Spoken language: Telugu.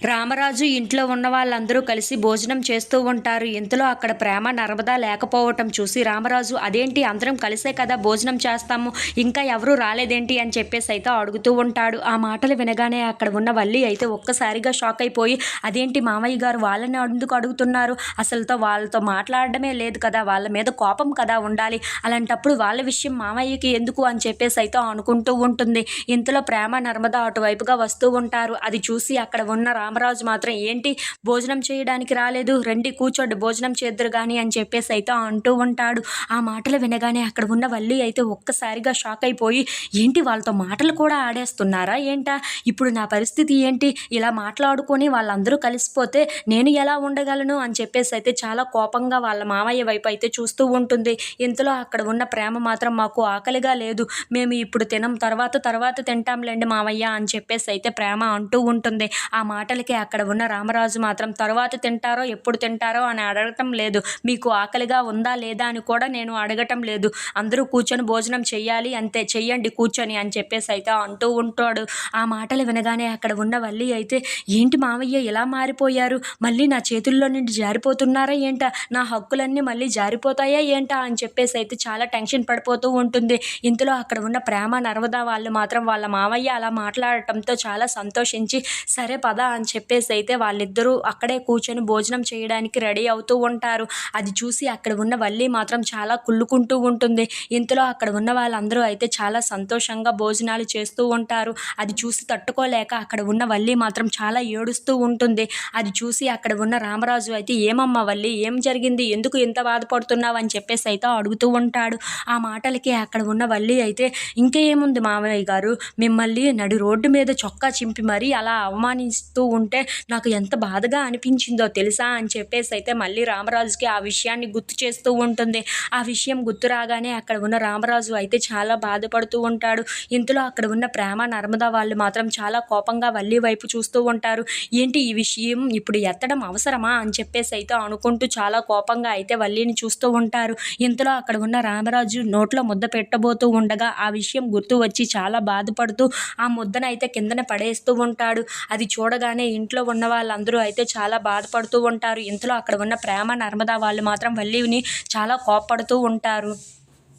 రామరాజు ఇంట్లో ఉన్న వాళ్ళందరూ కలిసి భోజనం చేస్తూ ఉంటారు. ఇంతలో అక్కడ ప్రేమ నర్మదా లేకపోవటం చూసి రామరాజు అదేంటి అందరం కలిసే కదా భోజనం చేస్తాము ఇంకా ఎవరూ రాలేదేంటి? అని చెప్పేసి అయితే అడుగుతూ ఉంటాడు. ఆ మాటలు వినగానే అక్కడ ఉన్న వల్లి అయితే ఒక్కసారిగా షాక్ అయిపోయి అదేంటి మామయ్య గారు వాళ్ళని ఎందుకు అడుగుతున్నారు? అసలుతో వాళ్ళతో మాట్లాడడమే లేదు కదా వాళ్ళ మీద కోపం కదా ఉండాలి. అలాంటప్పుడు వాళ్ళ విషయం మామయ్యకి ఎందుకు? అని చెప్పేసి అయితే అనుకుంటూ ఉంటుంది. ఇంతలో ప్రేమ నర్మదా అటువైపుగా వస్తూ ఉంటారు. అది చూసి అక్కడ ఉన్న రామరాజు మాత్రం ఏంటి భోజనం చేయడానికి రాలేదు? రండి కూర్చోండి భోజనం చేద్దరు కానీ అని చెప్పేసి అయితే అంటూ ఉంటాడు. ఆ మాటలు వినగానే అక్కడ ఉన్న వల్లి అయితే ఒక్కసారిగా షాక్ అయిపోయి ఏంటి వాళ్ళతో మాటలు కూడా ఆడేస్తున్నారా ఏంటా? ఇప్పుడు నా పరిస్థితి ఏంటి? ఇలా మాట్లాడుకొని వాళ్ళందరూ కలిసిపోతే నేను ఎలా ఉండగలను? అని చెప్పేసి అయితే చాలా కోపంగా వాళ్ళ మామయ్య వైపు అయితే చూస్తూ ఉంటుంది. ఇంతలో అక్కడ ఉన్న ప్రేమ మాత్రం మాకు ఆకలిగా లేదు. మేము ఇప్పుడు తినం తర్వాత తర్వాత తింటాంలేండి మామయ్య అని చెప్పేసి అయితే ప్రేమ అంటూ ఉంటుంది. ఆ మాటలు ఆకలికి అక్కడ ఉన్న రామరాజు మాత్రం తర్వాత తింటారో ఎప్పుడు తింటారో అని అడగటం లేదు. మీకు ఆకలిగా ఉందా లేదా అని కూడా నేను అడగటం లేదు. అందరూ కూర్చొని భోజనం చెయ్యాలి అంతే చెయ్యండి కూర్చొని అని చెప్పేసి అయితే అంటూ ఉంటాడు. ఆ మాటలు వినగానే అక్కడ ఉన్న వల్లి అయితే ఏంటి మామయ్య ఇలా మారిపోయారు? మళ్ళీ నా చేతుల్లో నుండి జారిపోతున్నారా ఏంటా? నా హక్కులన్నీ మళ్ళీ జారిపోతాయా ఏంటా? అని చెప్పేసి అయితే చాలా టెన్షన్ పడిపోతూ ఉంటుంది. ఇంతలో అక్కడ ఉన్న ప్రేమ నర్మదా వాళ్ళు మాత్రం వాళ్ళ మామయ్య అలా మాట్లాడటంతో చాలా సంతోషించి సరే పద అని చెప్పేసి అయితే వాళ్ళిద్దరూ అక్కడే కూర్చొని భోజనం చేయడానికి రెడీ అవుతూ ఉంటారు. అది చూసి అక్కడ ఉన్న వల్లి మాత్రం చాలా కుళ్ళుకుంటూ ఉంటుంది. ఇంతలో అక్కడ ఉన్న వాళ్ళందరూ అయితే చాలా సంతోషంగా భోజనాలు చేస్తూ ఉంటారు. అది చూసి తట్టుకోలేక అక్కడ ఉన్న వల్లి మాత్రం చాలా ఏడుస్తూ ఉంటుంది. అది చూసి అక్కడ ఉన్న రామరాజు అయితే ఏమమ్మా వల్లి ఏం జరిగింది? ఎందుకు ఇంత బాధపడుతున్నావు? అని చెప్పేసి అయితే అడుగుతూ ఉంటాడు. ఆ మాటలకి అక్కడ ఉన్న వల్లి అయితే ఇంకా ఏముంది మామయ్య గారు? మిమ్మల్ని నడి రోడ్డు మీద చొక్కా చింపి మరీ అలా అవమానిస్తూ ఉంటే నాకు ఎంత బాధగా అనిపించిందో తెలుసా అని చెప్పేసి అయితే మళ్ళీ రామరాజుకి ఆ విషయాన్ని గుర్తు చేస్తూ ఉంటుంది. ఆ విషయం గుర్తు రాగానే అక్కడ ఉన్న రామరాజు అయితే చాలా బాధపడుతూ ఉంటాడు. ఇంతలో అక్కడ ఉన్న ప్రేమ నర్మదా వాళ్ళు మాత్రం చాలా కోపంగా వల్లి వైపు చూస్తూ ఉంటారు. ఏంటి ఈ విషయం? ఇప్పుడు ఎత్తడం అవసరమా? అని చెప్పేసి అయితే అనుకుంటూ చాలా కోపంగా అయితే వల్లిని చూస్తూ ఉంటారు. ఇంతలో అక్కడ ఉన్న రామరాజు నోట్లో ముద్ద పెట్టబోతూ ఉండగా ఆ విషయం గుర్తు వచ్చి చాలా బాధపడుతూ ఆ ముద్దను అయితే కిందన పడేస్తూ ఉంటాడు. అది చూడగానే ఇంట్లో ఉన్న వాళ్ళందరూ అయితే చాలా బాధపడుతూ ఉంటారు. ఇంతలో అక్కడ ఉన్న ప్రేమ నర్మదా వాళ్ళు మాత్రం వల్లిని చాలా కోప్పడుతూ ఉంటారు.